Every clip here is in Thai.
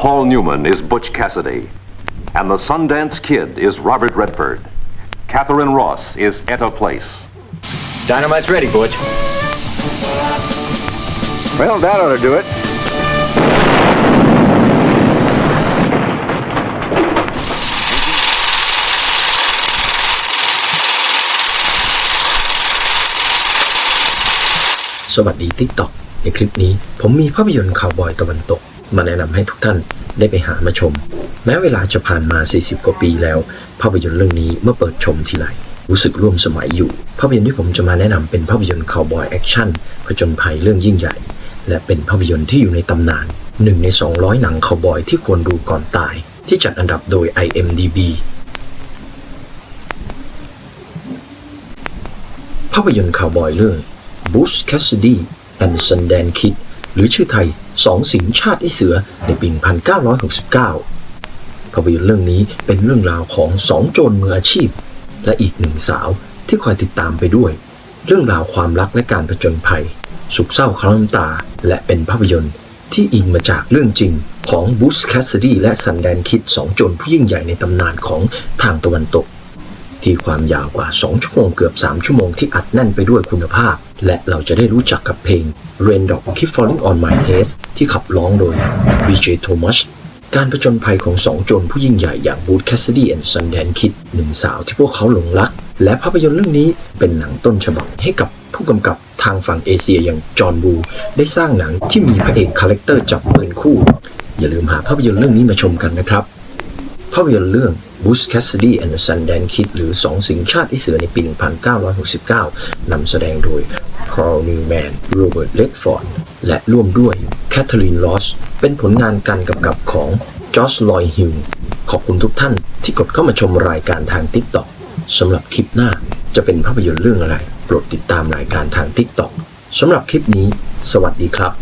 Paul Newman is Butch Cassidy. And the Sundance Kid is Robert Redford. Catherine Ross is Etta Place. Dynamite's ready, Butch. Well, that ought to do it. สวัสดี TikTok ในคลิปนี้ผมมีภาพยนตร์ข่าวบอยตะวันตก มาแนะนำให้ทุกท่านได้ไปหามาชม แม้เวลาจะผ่านมา 40 กว่าปีแล้ว ภาพยนตร์เรื่องนี้เมื่อเปิดชมทีไรรู้สึกร่วมสมัยอยู่ ภาพยนตร์ที่ผมจะมาแนะนำเป็นภาพยนตร์ข่าวบอยแอคชั่นผจญภัยเรื่องยิ่งใหญ่ และเป็นภาพยนตร์ที่อยู่ในตำนานหนึ่งใน 200 หนังข่าวบอยที่ควรดูก่อนตาย ที่จัดอันดับโดย IMDb ภาพยนตร์ข่าวบอยเรื่อง Bush Cassidy and Sundance Kid หรือชื่อไทย สองสิงชาติไอเสือในปี 1969 ภาพยนตร์เรื่องนี้เป็นเรื่องราวของสองโจรมืออาชีพ และอีกหนึ่งสาวที่คอยติดตามไปด้วย เรื่องราวความรักและการผจญภัย สุขเศร้าครั้งน้ำตา และเป็นภาพยนตร์ที่อิงมาจากเรื่องจริงของ Bush Cassidy และ Sundance Kid สองโจรผู้ยิ่งใหญ่ในตำนานของทางตะวันตก ที่ความยาวกว่า 2 ชั่วโมงเกือบ 3 ชั่วโมงที่อัดแน่นไปด้วยคุณภาพ และเราจะได้รู้จักกับเพลง Raindrop Keep Falling on My Head ที่ขับร้องโดย BJ Thomas การผจญภัยของสองโจรผู้ยิ่งใหญ่อย่าง Boot Cassidy and Sundance Kid หนึ่งสาวที่พวกเขาหลงรัก และภาพยนตร์เรื่องนี้เป็นหนังต้นฉบับให้กับผู้กำกับทางฝั่งเอเชียอย่างจอห์นบูได้สร้างหนังที่มีพระเอกคาแรคเตอร์จับปืนคู่ อย่าลืมหาภาพยนตร์เรื่องนี้มาชมกันนะครับ ภาพยนตร์เรื่อง Bush Cassidy and the Sundance Kid หรือสองสิงชาติไอเสือในปี 1969 นำแสดงโดย Paul Newman Robert Redford และร่วมด้วย Catherine Ross เป็นผลงานการกำกับของ Josh Lloyd Hill ขอบคุณทุกท่านที่กดเข้ามาชมรายการทาง TikTok สำหรับคลิปหน้าจะเป็นภาพยนตร์เรื่องอะไร โปรดติดตามรายการทาง TikTok สำหรับคลิปนี้ สวัสดีครับ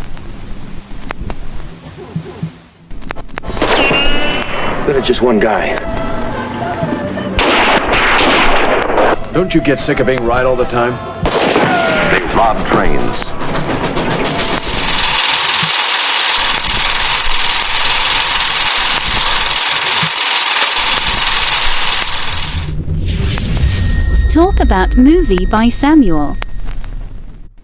Then it's just one guy. Don't you get sick of being right all the time? They rob trains. Talk about movie by Samuel.